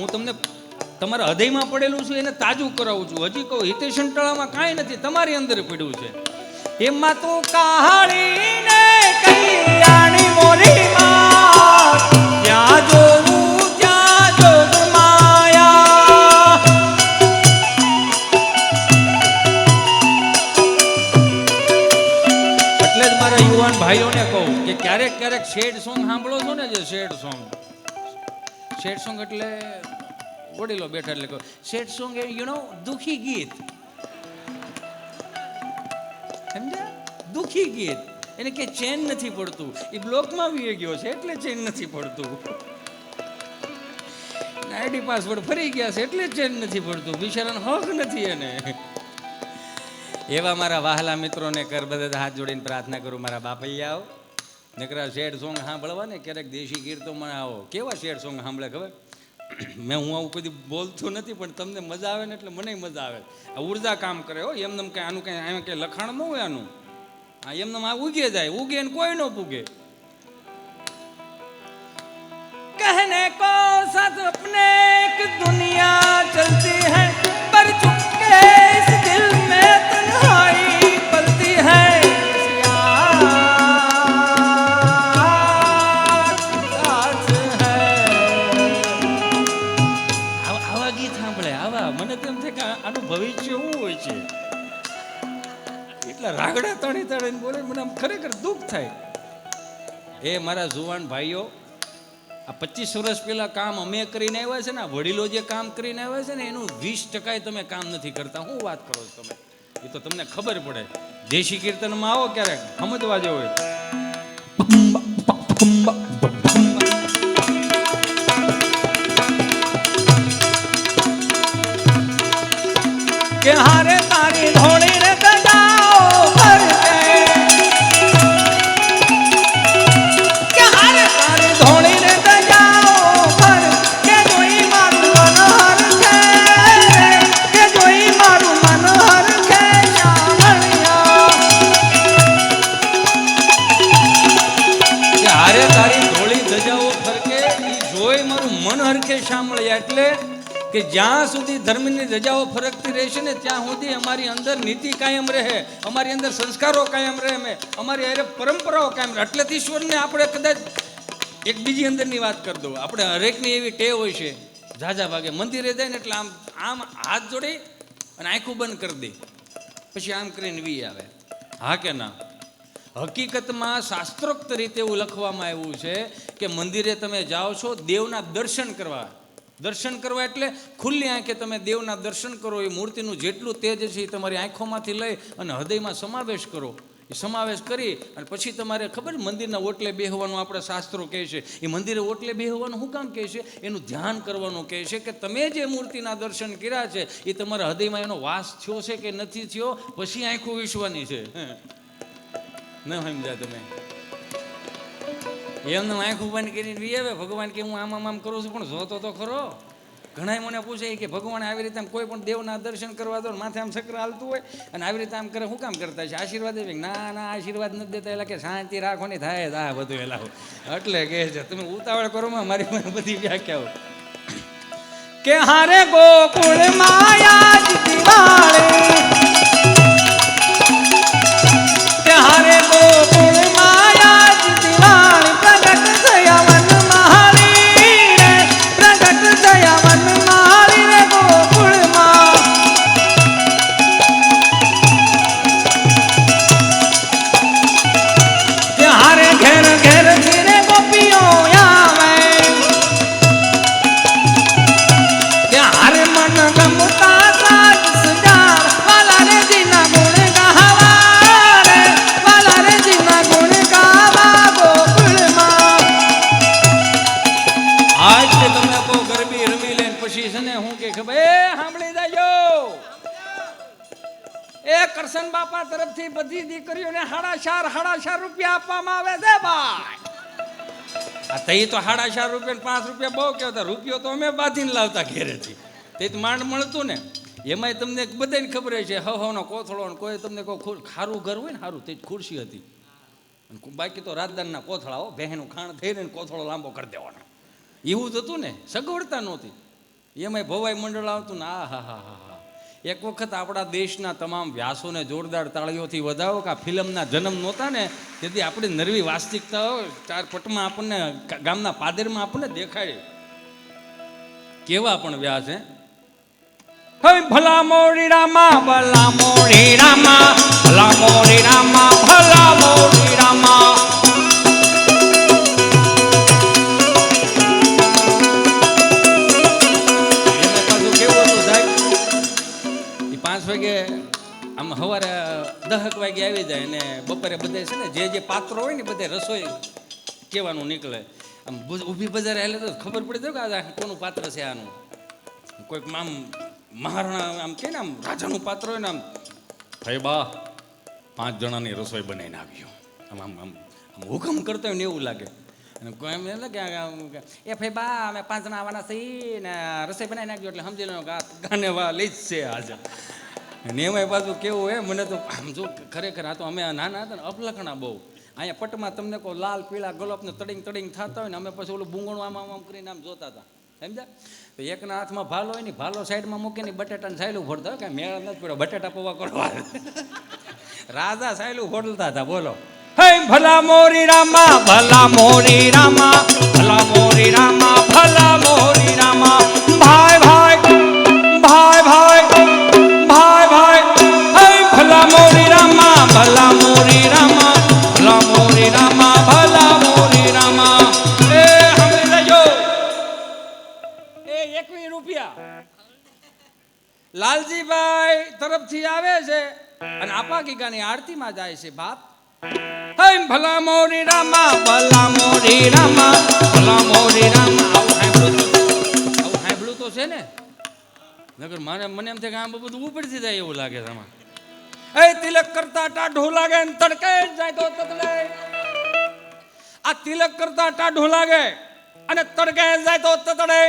હું તમને તમારા હૃદયમાં પડેલું છું, એને તાજું કરાવું છું. હજી કહું હિતેશ અંટાળામાં કાંઈ નથી, તમારી અંદર પડ્યું છે. એમાં તો કહાળીને કઈ મોરી? માં ત્યાં જોવું ભાઈઓને કહું કે ક્યારેક ક્યારેક શેડ સોંગ સાંભળો છો ને જે શેડ સોંગ? શેડ સોંગ એટલે વડીલો બેઠા એટલે શેડ સોંગ એ યુ નો દુખી ગીત. સમજ્યા? દુખી ગીત. એને કે ચેન નથી પડતું. એ બ્લોકમાં વી ગયો છે એટલે ચેન નથી પડતું. આઈડી પાસવર્ડ ફરી ગયા છે એટલે ચેન નથી પડતું. બિચારાનો હક નથી એને. એવા મારા વહાલા મિત્રોને કર બધા હાથ જોડીને પ્રાર્થના કરું, મારા બાપૈયાઓ નકરા શેડ સોંગ સાંભળવા ને ક્યારેક દેશી કીર્તોમાં આવો કેવા શેડ સોંગ સાંભળે ખબર મેં હું આવું કોઈ દી બોલતો નથી પણ તમને મજા આવે ને એટલે મને મજા આવે આ ઉર્જા કામ કરે હો એમને કંઈ આનું કંઈ આમાં કંઈ લખાણ ન હોય આનું આ એમને આ ઉગે જાય ઉગે ને કોઈ ન પૂગે कहने को साथ अपने एक दुनिया चलती है રાગડા તણી તણીને બોલે, મને આમ ખરેખર દુઃખ થાય. એ મારા જુવાન ભાઈઓ, આ પચીસ વર્ષ પહેલા કામ અમે કરીને આવ્યા છે ને વડીલો જે કામ કરીને આવ્યા છે ને, એનું વીસ ટકાય તમે કામ નથી કરતા. હું વાત કરો છો તમે? એ તો તમને ખબર પડે. દેશી કીર્તનમાં આવો ક્યારેક, સમજવા જેવો હરખે સાંભળ્યા એટલે કે જ્યાં સુધી ધર્મની રજાઓ ફરકતી રહેશે ને, ત્યાં સુધી અમારી અંદર નીતિ કાયમ રહે, અમારી અંદર સંસ્કારો કાયમ રહે અમે અમારી અરે પરંપરાઓ કાયમ રહે. એટલે ઈશ્વરને આપણે કદાચ એક બીજી અંદરની વાત કરી દઉં. આપણે હરેકની એવી ટેવ હોય છે, ઝાઝા ભાગે મંદિરે જાય ને, એટલે આમ આમ હાથ જોડી અને આંખું બંધ કરી દે. પછી આમ કરીને વી આવે. હા કે ના? હકીકતમાં શાસ્ત્રોક્ત રીતે એવું લખવામાં આવ્યું છે કે મંદિરે તમે જાઓ છો દેવના દર્શન કરવા. દર્શન કરવા એટલે ખુલ્લી આંખે તમે દેવના દર્શન કરો, એ મૂર્તિનું જેટલું તેજ છે એ તમારી આંખોમાંથી લઈ અને હૃદયમાં સમાવેશ કરો. એ સમાવેશ કરી અને પછી તમારે ખબર મંદિરના ઓટલે બેહવાનું આપણે શાસ્ત્રો કહે છે. એ મંદિરે ઓટલે બેહવાનું શું કામ કહે છે? એનું ધ્યાન કરવાનું કહે છે કે તમે જે મૂર્તિના દર્શન કર્યા છે એ તમારા હૃદયમાં એનો વાસ થયો છે કે નથી થયો? પછી આંખો વિશ્વાની છે. ન સમજ્યા તમે. એમને આંખ બંધ કરીને વી આવે, ભગવાન કે હું આમ આમ આમ કરું છું, પણ જોતો તો ખરો. ઘણા મને પૂછે કે ભગવાન આવી રીતે આમ કોઈ પણ દેવના દર્શન કરવા દો માથે આમ ચક્ર હાલતું હોય અને આવી રીતે આમ કરે શું કામ કરતા છે? આશીર્વાદ આપે? ના ના, આશીર્વાદ નથી દેતા. એટલે કે શાંતિ રાખો ને થાય આ બધું એલા એટલે કે છે, તમે ઉતાવળ કરો મારી બધી વ્યાખ્યાઓ. કે હારે ગોકુળ માયા દિવાળી બાપા તરફથી બધી દીકરીઓને હાડા ચાર હાડા ચાર રૂપિયા આપવામાં આવે છે ભાઈ. તઈ તો સાડા ચાર રૂપિયા પાંચ રૂપિયા બહુ કહેતા રૂપિયો તો અમે બાંધીને લાવતા ઘેરેથી. તે જ માંડ મળતું ને. એમાંય તમને બધાને ખબર છે હવ હવનો કોથળો ને કોઈ તમને કોઈ ખારું ઘર હોય ને સારું તે જ ખુરશી હતી. બાકી તો રાજદાનના કોથળાઓ બહેનું ખાણ થઈને કોથળો લાંબો કરી દેવાનો. એવું જ હતું ને, સગવડતા નહોતી. એમાંય ભવાઈ મંડળ આવતું ને, આ હા હા હા. એક વખત આપણા દેશના તમામ વ્યાસોને જોરદાર તાળીઓથી વધાવો કે આ ફિલ્મના જન્મ નહોતા ને, તેથી આપણી નરવી વાસ્તવિકતા ચાર પટમાં આપણને ગામના પાદરમાં આપણને દેખાય. કેવા પણ વ્યાસ હે. ભલા મોરી રામા, ભલા મોરી રામા, ભલા મોરી રામા દહક વાગે આવી જાય અને બપોરે બધા છે ને જે જે પાત્રો હોય ને બધે રસોઈ કહેવાનું નીકળે. આમ ઊભી બજારે હાલે તો ખબર પડી જાય કે આ કોનું પાત્ર છે આનું? કોઈક આમ મહારાણા આમ કે ને આમ રાજાનું પાત્ર હોય ને આમ. ભાઈ બા, પાંચ જણાની રસોઈ બનાવીને આવ્યો. આમ આમ આમ આમ હુકમ કરતો હોય ને એવું લાગે. અને કોઈ એમ એટલે કે એ ભાઈ બા, અમે પાંચ જણા આવવાના છીએ ને રસોઈ બનાવી આવ્યો એટલે સમજી લો કે ગાને વા લઈ જ છે આજે. અને એમાંય પાછું કેવું હે, મને તો આમ જો ખરેખર આ તો અમે નાના હતા ને, અપલખણા બહુ. અહીંયા પટમાં તમને કહો, લાલ, પીળા ગલોપને તડિંગ તડીંગ થતા હોય ને, અમે પછી ઓલું બૂંગણું આમ આમ કરીને આમ જોતા હતા. સમજ્યા? એકના હાથમાં ભાલો હોય ને ભાલો સાઈડમાં મૂકીને બટેટાને સાયલું ફોડતા કાંઈ મેળ નથી પડ્યો, બટેટા પૌવા કરવા રાજા સાયલું ફોડતા હતા, બોલો. હે ભલા મોરી રામા, ભલા મોરી રામા, ભલા મોરી રામા, ભલા મોરી રામા. ભાઈ એકવી રૂપિયા. લાલજીભાઈ તરફથી આવે છે અને આપા ગીગાની આરતીમાં જાય છે બાપ. ભલા મોરી રામા, ભલા મોરી રામા, ભલા મોરી રામા. આવું સાંભળ્યું તો- છે ને. નગર મને મને એમ થાય કે આમ બધું ઉપરથી જાય એવું લાગે છે એ તિલક કરતા ટાઢો લાગે ને તડકે જાય તો તતલે આ તિલક કરતા ટાઢો લાગે અને તડકે જાય તો તતડે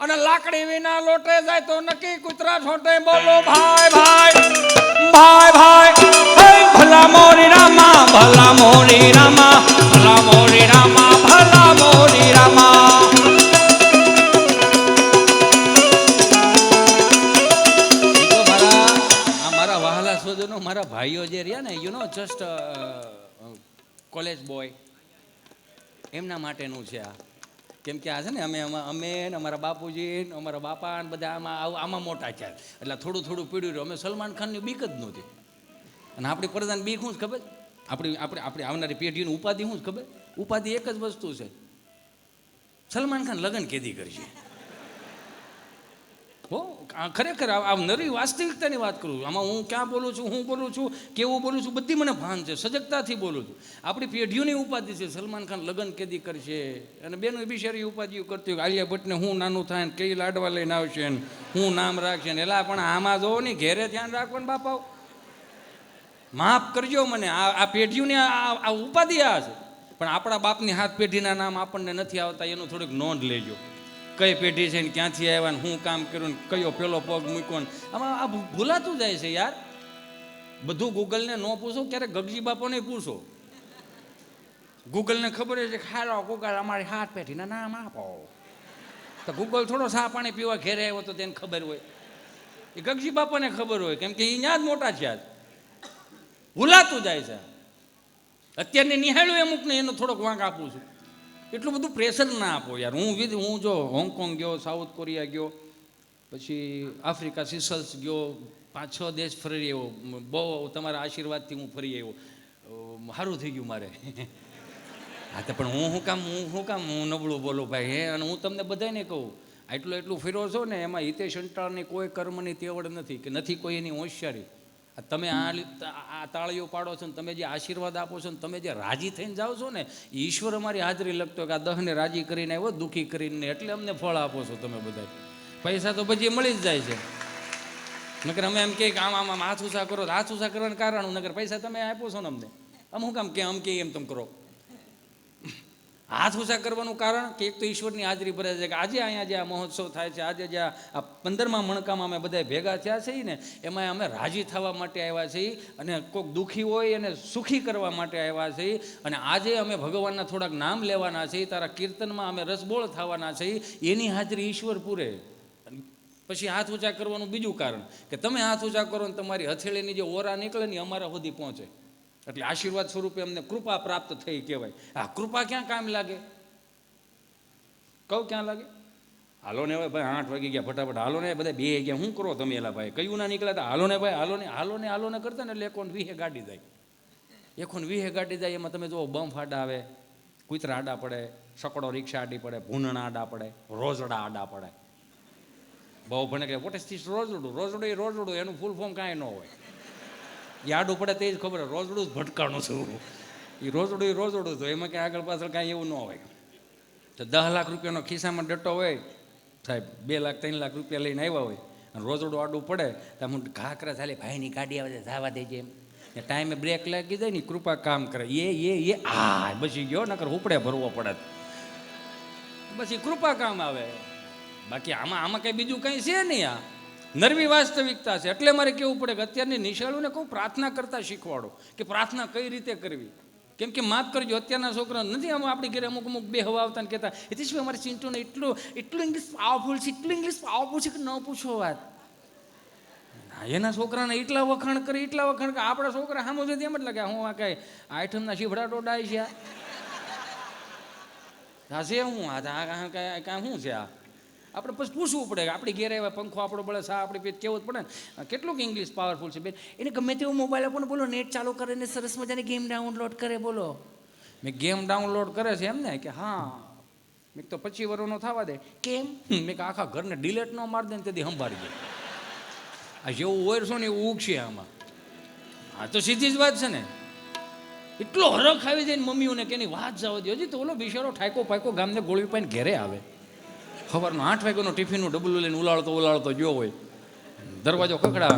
અને લાકડી વિના લોટે જાય તો નક્કી કૂતરા છોટે બોલો, ભાઈ ભાઈ ભાઈ ભાઈ ભલા રામા, ભલા મોરી રામા, ભલા મોરી રામા, ભલા મોરી રામા. મારા વહાલા સ્વજનો મારા ભાઈઓ જે રહ્યા ને you know just college boy એમના માટેનું છે આ. કેમ કે આ છે ને, અમે અમે ને અમારા બાપુજી ને અમારા બાપા ને બધા આમાં આમાં મોટા છે. એટલે થોડું થોડું પીડ્યું રહ્યું. અમે સલમાન ખાનની બીક જ નહોતી. અને આપણી પ્રધાન બીક શું જ ખબર? આપણી, આપણે, આપણી આવનારી પેઢીની ઉપાધિ શું જ ખબર? ઉપાધિ એક જ વસ્તુ છે. સલમાન ખાન લગ્ન કેદી કરશે? હો ખરેખર આ નરી વાસ્તવિકતાની વાત કરું આમાં હું ક્યાં બોલું છું, હું બોલું છું, કેવું બોલું છું, બધી મને ભાન છે. સજગતાથી બોલું છું. આપણી પેઢીઓની ઉપાધિ છે. સલમાન ખાન લગ્ન કેદી કરશે? અને બેનો બિશારી ઉપાધિઓ કરતી હોય. આલિયા ભટ્ટને હું નાનું થાય ને કઈ લાડવા લઈને આવશે ને હું નામ રાખશે ને એલા, પણ આમાં જોવો ને ઘેરે ધ્યાન રાખવાનું બાપાઓ માફ કરજો મને. આ આ પેઢીઓની આ ઉપાધિ આ છે. પણ આપણા બાપની હાથ પેઢીના નામ આપણને નથી આવતા. એનું થોડીક નોંધ લેજો. કઈ પેઢી છે ને ક્યાંથી આવ્યા ને શું કામ કર્યું ને કયો પેલો પગ મૂક્યો ને. આમાં આ ભૂલાતું જાય છે યાર. બધું ગૂગલને ન પૂછો, ક્યારેક ગગજી બાપોને પૂછો. ગૂગલને ખબર છે કે હાલો ગૂગલ અમારી હાથ પેઢીના નામ આપો. તો ગૂગલ થોડો સા પાણી પીવા ઘેરે આવ્યો તો તેને ખબર હોય. એ ગગજી બાપાને ખબર હોય, કેમ કે એ ત્યાં જ મોટા છે. આજ ભૂલાતું જાય છે. અત્યારની નિહાળ્યું અમુકને, એનો થોડોક વાંક આપું છું. એટલું બધું પ્રેશર ના આપો યાર. હું વિધ હું જો હોંગકોંગ ગયો સાઉથ કોરિયા ગયો, પછી આફ્રિકા સિસલ્સ ગયો, પાંચ છ દેશ ફરી આવ્યો. બહુ તમારા આશીર્વાદથી હું ફરી આવ્યો. સારું થઈ ગયું મારે. હા, તો પણ હું શું કામ હું શું કામ હું નબળું બોલું ભાઈ, હે? અને હું તમને બધાને કહું, આટલું એટલું ફેરો છો ને, એમાં હિતેશ અંટાળની કોઈ કર્મની તેવડ નથી, કે નથી કોઈ એની હોશિયારી. તમે આ તાળીઓ પાડો છો ને તમે જે આશીર્વાદ આપો છો ને તમે જે રાજી થઈને જાઓ છો ને, ઈશ્વર અમારી હાજરી લગતો કે આ દહને રાજી કરીને આવ્યો, દુઃખી કરીને, એટલે અમને ફળ આપો છો તમે બધા. પૈસા તો પછી મળી જ જાય છે. નકર અમે એમ કે આમ આમ આમ હાથ કરો હાથ ઊંચા કરવાનું કારણ નકર પૈસા તમે આપો છો ને અમને. આમ હું કામ કે આમ કે એમ તમે કરો. હાથ ઊંચા કરવાનું કારણ કે એક તો ઈશ્વરની હાજરી ભરે છે કે આજે અહીંયા જે આ મહોત્સવ થાય છે, આજે જે આ પંદરમા મણકામાં અમે બધા ભેગા થયા છીએ ને, એમાં અમે રાજી થવા માટે આવ્યા છીએ અને કોઈક દુઃખી હોય એને સુખી કરવા માટે આવ્યા છીએ અને આજે અમે ભગવાનના થોડાક નામ લેવાના છીએ તારા કીર્તનમાં અમે રસબોળ થવાના છીએ એની હાજરી ઈશ્વર પૂરે. પછી હાથ ઊંચા કરવાનું બીજું કારણ કે તમે હાથ ઊંચા કરો ને તમારી હથેળીની જે ઓરા નીકળે ને અમારા સુધી પહોંચે. એટલે આશીર્વાદ સ્વરૂપે અમને કૃપા પ્રાપ્ત થઈ કહેવાય. આ કૃપા ક્યાં કામ લાગે? કહું ક્યાં લાગે? હાલો ને ભાઈ, આઠ વાગી ગયા ફટાફટ. હાલો ને બધા બે ગયા. શું કરો તમે એલા ભાઈ? કયું ના નીકળ્યા હાલો ને ભાઈ, હાલો ને હાલો ને હાલો ને કરતા ને એટલે એકોન વીહે ગાડી જાય. એકોન વીહે ગાડી જાય, એમાં તમે જુઓ બમ ફાડા આવે, કૂતરા આડા પડે, સકડો રિક્ષા આડી પડે ભૂનણા આડા પડે, રોજડા આડા પડે. બહુ ભણે કે વોટ ઇઝ ધીસ રોજડું? રોજડું એ રોજડું, એનું ફૂલ ફોર્મ કાંઈ ન હોય. એ આડું પડે તે જ ખબર, રોજડું જ ભટકાણું છું. એ રોજડું એ રોજડું તો એમાં ક્યાં આગળ પાછળ કાંઈ એવું ન હોય. તો દસ લાખ રૂપિયાનો ખિસ્સામાં ડટ્ટો હોય, સાહેબ, બે લાખ, ત્રણ લાખ રૂપિયા લઈને આવ્યા હોય, અને રોજડું આડું પડે, તો હું ઘાકરા ચાલે ભાઈની ગાડી આવે જવા દેજે એમ. ને ટાઈમે બ્રેક લાગી જાય ને કૃપા કામ કરે. એ એ એ, આ, બસી ગયો, નકર ઉપડે ભરવો પડે. પછી કૃપા કામ આવે. બાકી આમાં આમાં કંઈ બીજું કંઈ છે નહીં આ. નરવી વાસ્તવિકતા છે. એટલે મારે કેવું પડે કે અત્યારની નિશાળોને કહું, પ્રાર્થના કરતા શીખવાડો કે પ્રાર્થના કઈ રીતે કરવી? કેમ કે માફ કરજો, અત્યારના છોકરા નથી, આમ આપણી ઘરે અમુક અમુક બે હવા આવતા કહેતા કહેતા શું અમારે ચિંટોને એટલું એટલું ઇંગ્લિશ પાવરફુલ છે, એટલું ઇંગ્લિશ પાવરફુલ છે કે ન પૂછો વાત? એના છોકરાને એટલા વખાણ કરે, એટલા વખાણ કરે, આપણા છોકરા સામો છે એમ જ લાગે, હું આ કઈ આઠમના શીભડા ટોડાય છે આ છે હું આ કાંઈ શું છે આ? આપણે પછી પૂછવું પડે કે આપણી ઘેરે આવે પંખો, આપણો બળે સા, આપણી પેટ કેવું જ પડે ને? કેટલુંક ઇંગ્લિશ પાવરફુલ છે બેન. એને ગમે તેવો મોબાઈલ આપો ને બોલો નેટ ચાલુ કરે ને સરસ મજાની ગેમ ડાઉનલોડ કરે બોલો. મેં ગેમ ડાઉનલોડ કરે છે એમ ને કે હા. મેં તો પચી વર્ષનો થવા દે. કેમ? મેં કે આખા ઘરને ડિલેટ ન મારી દે ને તેથી સંભાળી જાય આ જેવું ઓરશો ને એવું ઉગશે આમાં. આ તો સીધી જ વાત છે ને. એટલો હરખ આવી જાય મમ્મીઓને કે એની વાત જવા દે હજી તો ઓલો બિચારો ઠાયકો પાયકો ગામને ગોળવી પાઈને ઘેરે આવે. સવારનો આઠ વાગ્યાનો ટિફિનનું ડબલું લઈને ઉલાળતો ઉલાળતો જો હોય. દરવાજો ખખડા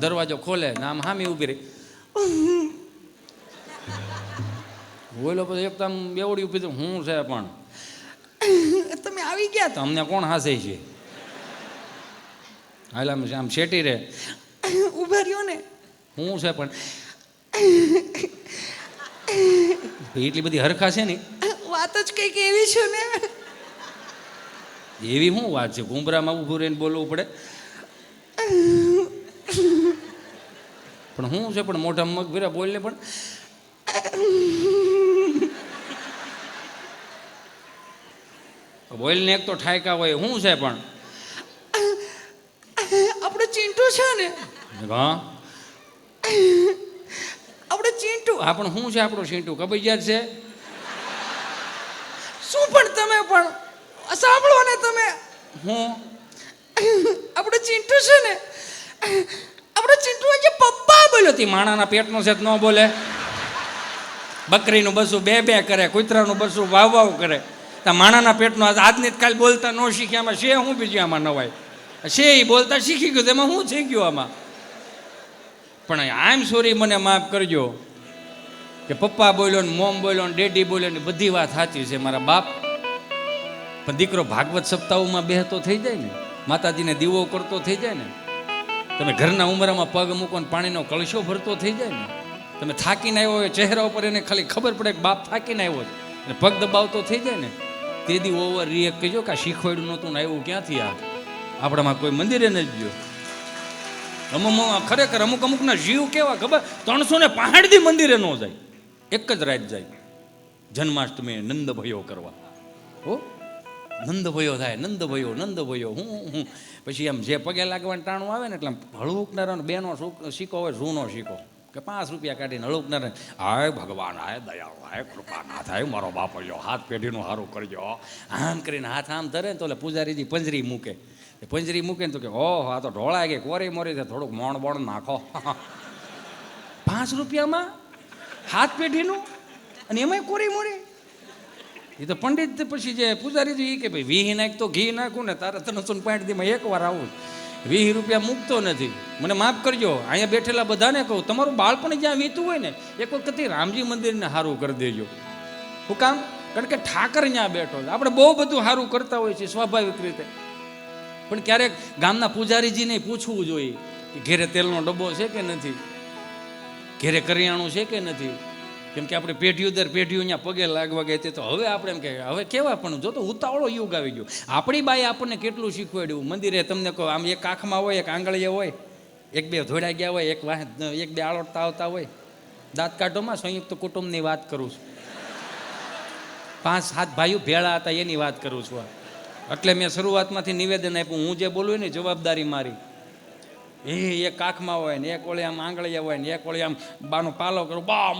દરવાજો ખોલે ને આમ હામી ઊભી રહી. બોલો પછી એક તો આમ બેવડી ઊભી તો હું છે પણ? તમે આવી ગયા તો? અમને કોણ હાસે છે? હાલ આમ આમ શેટી રે. ઊભા રહ્યો ને. હું છે પણ? એટલી બધી હરખા છે ને? વાત જ કંઈક એવી છે ને. એવી શું વાત છે? ઘૂંબરામાં ઊભું રહીને બોલવું પડે? પણ શું છે? પણ મોઢા મગ ભીરા બોલને પણ. બોલને એક તો ઠાયકા હોય શું છે પણ? આપણો ચીંટું છે ને? હા? આપણે ચીંટું. હા પણ શું છે આપણું ચીંટું? કબૈયાત છે? શું પણ તમે પણ સાંભળો ને તમે. હું? આપણો ચિંટુ છે ને આપણો ચિંટુ આજે પપ્પા બોલ્યો બોલો તી માણાના પેટનો છે ન બોલે. બકરીનું બસું બે બે કરે કૂતરાનું બસું વાવ વાવ કરે. ત્યાં માણાના પેટનો આજ આજની જ કાલ બોલતા ન શીખ્યામાં છે હું બીજું આમાં નવાય. છે એ બોલતા શીખી ગયું તેમાં શું થઈ ગયું આમાં? પણ આઈ એમ સોરી મને માફ કરજો. કે પપ્પા બોલ્યો ને મોમ બોલ્યો ને ડેડી બોલ્યો ને બધી વાત સાચી છે. મારા બાપ પણ દીકરો ભાગવત સપ્તાહમાં બેહતો થઈ જાય ને. માતાજીને દીવો કરતો થઈ જાય ને. તમે ઘરના ઉમરામાં પગ મૂકો ને પાણીનો કળશો ભરતો થઈ જાય ને. તમે થાકીને આવ્યો હોય, ચહેરા ઉપર એને ખાલી ખબર પડે કે બાપ થાકીને આવ્યો છે. અને પગ દબાવતો થઈ જાય ને. તે દી ઓવર રિએક્ટ કહેજો કે આ શીખવાડ્યું નહોતું ને આવ્યું ક્યાંથી આ? આપણામાં કોઈ મંદિરે ન ગયો. અમુક ખરેખર અમુક અમુકના જીવ કેવા ખબર? ત્રણસો ને પહાડથી મંદિરે ન જાય. એક જ રાત જાય. જન્માષ્ટમી નંદ ભયો કરવા. હો? નંદ ભયો થાય, નંદ ભયો નંદ ભયો, હું હું પછી આમ જે પગે લાગવાનું ટાણું આવે ને એટલે આમ હળવુકનારાનો બેનો સિક્કો હોય જૂનો સિક્કો કે પાંચ રૂપિયા કાઢીને હળવુકનારા હાય ભગવાન, હાય દયાળુ, હાય કૃપા, ના થાય, મારો બાપલ્યો હાથ પેઢીનું સારું કરજો આમ કરીને હાથ આમ ધરે ને તો એટલે પૂજારીજી પંજરી મૂકે. એ પંજરી મૂકે ને તો કે, ઓહો, આ તો ઢોળાય કે, કોરી મોરી છે, થોડુંક મોણ બોણ નાખો. પાંચ રૂપિયામાં હાથ પેઢીનું? અને એમાંય કોરી મોરી? એ તો પંડિત પછી જે પૂજારી એ કે ભાઈ વીહ નાખ તો ઘી નાખું ને તારે ત્રણસો પાંઠ દીમાં એક વાર આવું. વીસ રૂપિયા મૂકતો નથી. મને માફ કરજો, અહીંયા બેઠેલા બધાને કહું, તમારું બાળપણ જ્યાં વીતું હોય ને, એક વખત રામજી મંદિરને સારું કરી દેજો. શું કામ? કારણ કે ઠાકર ત્યાં બેઠો આપણે બહુ બધું સારું કરતા હોય છે સ્વાભાવિક રીતે. પણ ક્યારેક ગામના પૂજારીજીને પૂછવું જોઈએ કે ઘેરે તેલનો ડબ્બો છે કે નથી? ઘેરે કરિયાણું છે કે નથી? કેમ કે આપણે પેઢીઓ દર પેઢીઓ અહીંયા પગે લાગવા ગઈ તો હવે આપણે એમ કે, હવે કેવા પણ, જો તો ઉતાવળો યુગ આવી ગયો. આપણી બાઈ આપણને કેટલું શીખવાડ્યું? મંદિરે તમને કહો આમ એક આંખમાં હોય, એક આંગળીએ હોય, એક બે ધોળા ગયા હોય, એક વાહ, એક બે આળોટતા આવતા હોય. દાંત કાઢોમાં સંયુક્ત કુટુંબની વાત કરું છું. પાંચ, સાત ભાઈઓ ભેળા હતા, એની વાત કરું છું એટલે મેં શરૂઆતમાંથી નિવેદન આપ્યું. હું જે બોલું ને જવાબદારી મારી. એ એક કાખમાં હોય ને, એક ઓળી આમ આંગળીયા હોય ને, એક ઓળી આમ બાનો પાલો કરું. બા